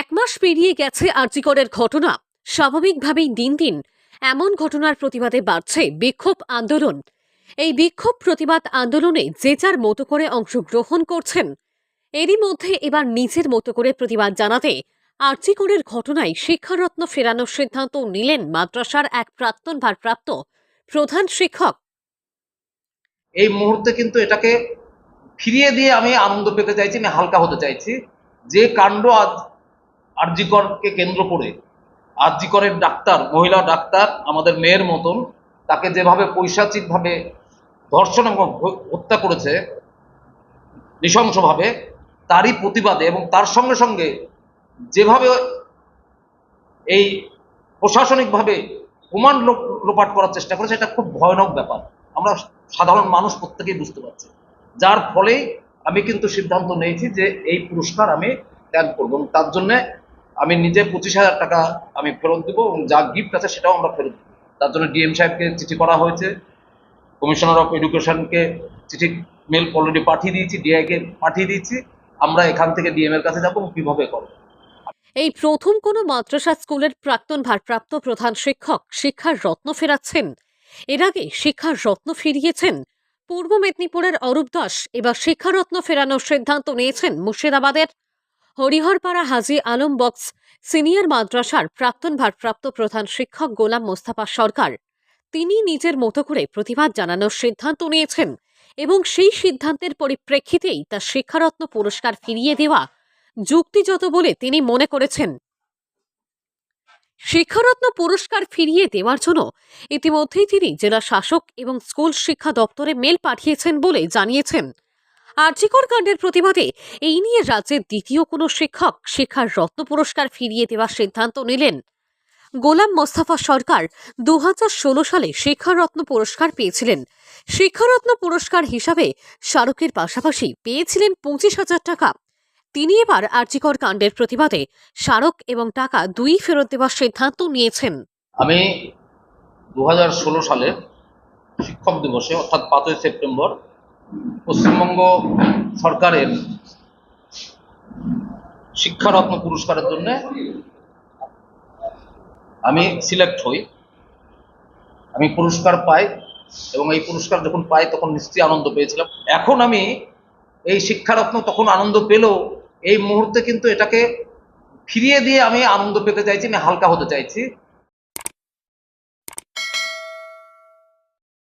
এক মাস পেরিয়ে গেছে আর্জিকরের ঘটনা। স্বাভাবিকভাবেই দিন দিন এমন ঘটনার প্রতিবাদে বাড়ছে বিক্ষোভ আন্দোলন। এই বিক্ষোভ প্রতিবাদ আন্দোলনে যে যার মতো করে অংশগ্রহণ করছেন, এরই মধ্যে এবার নিজের মতো করে প্রতিবাদ জানাতে আর্জিকরের ঘটনায় শিক্ষারত্ন ফেরানোর সিদ্ধান্ত নিলেন মাদ্রাসার এক প্রাক্তন ভারপ্রাপ্ত প্রধান শিক্ষক। এই মুহূর্তে কিন্তু এটাকে ফিরিয়ে দিয়ে আমি আনন্দ পেতে চাইছি, আমি হালকা হতে চাইছি। যে কাণ্ড আজ আরজিকরকে কেন্দ্র করে আরজিকরের ডাক্তার, মহিলা ডাক্তার আমাদের মেয়ের মতন, তাকে যেভাবে পৈশাচিকভাবে ধর্ষণ এবং হত্যা করেছে, নৃশংসভাবে, তারই প্রতিবাদে এবং তার সঙ্গে সঙ্গে যেভাবে এই প্রশাসনিকভাবে প্রমাণ লোপ- লোপাট করার চেষ্টা করেছে, এটা খুব ভয়ানক ব্যাপার। আমরা সাধারণ মানুষ প্রত্যেকেই বুঝতে পারছি। যার ফলে আমি কিন্তু সিদ্ধান্ত নিয়েছি যে এই পুরস্কার আমি ত্যাগ করব এবং তার জন্য আমি নিজে পঁচিশ হাজার টাকা আমি ফেরত দেবো এবং যা গিফট আছে সেটাও আমরা ফেরত দেবো। তার জন্য ডিএম সাহেবকে চিঠি করা হয়েছে। কমিশনার অফ এডুকেশনকে চিঠি মেল অলরেডি পাঠিয়ে দিয়েছি ডিআইকে পাঠিয়ে দিয়েছি। আমরা এখান থেকে ডিএম এর কাছে যাব কীভাবে করব। এই প্রথম কোনো মাদ্রাসা স্কুলের প্রাক্তন ভারপ্রাপ্ত প্রধান শিক্ষক শিক্ষার রত্ন ফেরাচ্ছেন। এর আগে শিক্ষার রত্ন ফিরিয়েছেন। পূর্ব মেদিনীপুরের অরূপ দাস এবার শিক্ষারত্ন ফেরানোর সিদ্ধান্ত নিয়েছেন মুর্শিদাবাদের। হরিহরপাড়া হাজি আলম বক্স সিনিয়র মাদ্রাসার প্রাক্তন ভারপ্রাপ্ত প্রধান শিক্ষক গোলাম মোস্তাফা সরকার। তিনি নিজের মতো করে প্রতিবাদ জানানোর সিদ্ধান্ত নিয়েছেন এবং সেই সিদ্ধান্তের পরিপ্রেক্ষিতেই তার শিক্ষারত্ন পুরস্কার ফিরিয়ে দেওয়া যুক্তিযত বলে তিনি মনে করেছেন। শিক্ষারত্ন পুরস্কার ফিরিয়ে দেওয়ার জন্য ইতিমধ্যেই তিনি জেলা শাসক এবং স্কুল শিক্ষা দপ্তরে মেল পাঠিয়েছেন বলে জানিয়েছেন। আর্জিকর কাণ্ডের প্রতিবাদে এই নিয়ে রাজ্যের দ্বিতীয় কোনো শিক্ষক শিক্ষার রত্ন পুরস্কার ফিরিয়ে দেওয়ার সিদ্ধান্ত নিলেন। গোলাম মোস্তাফা সরকার দু সালে শিক্ষারত্ন পুরস্কার পেয়েছিলেন। শিক্ষারত্ন পুরস্কার হিসাবে স্মারকের পাশাপাশি পেয়েছিলেন পঁচিশ হাজার টাকা। তিনি এবার আর্জিকর কাণ্ডের প্রতিবাদে স্মারক এবং টাকা দুই ফেরত দেওয়ার সিদ্ধান্ত নিয়েছেন। আমি দু সালে শিক্ষক দিবসে, অর্থাৎ পাঁচই সেপ্টেম্বর পশ্চিমবঙ্গ সরকারের শিক্ষারত্ন পুরস্কারের জন্য আমি সিলেক্ট হই। আমি পুরস্কার পাই এবং এই পুরস্কার যখন পাই তখন নিশ্চয়ই আনন্দ পেয়েছিলাম। এখন আমি এই শিক্ষারত্ন তখন আনন্দ পেলেও এই মুহূর্তে কিন্তু এটাকে ফিরিয়ে দিয়ে আমি আনন্দ পেতে চাইছি, আমি হালকা হতে চাইছি।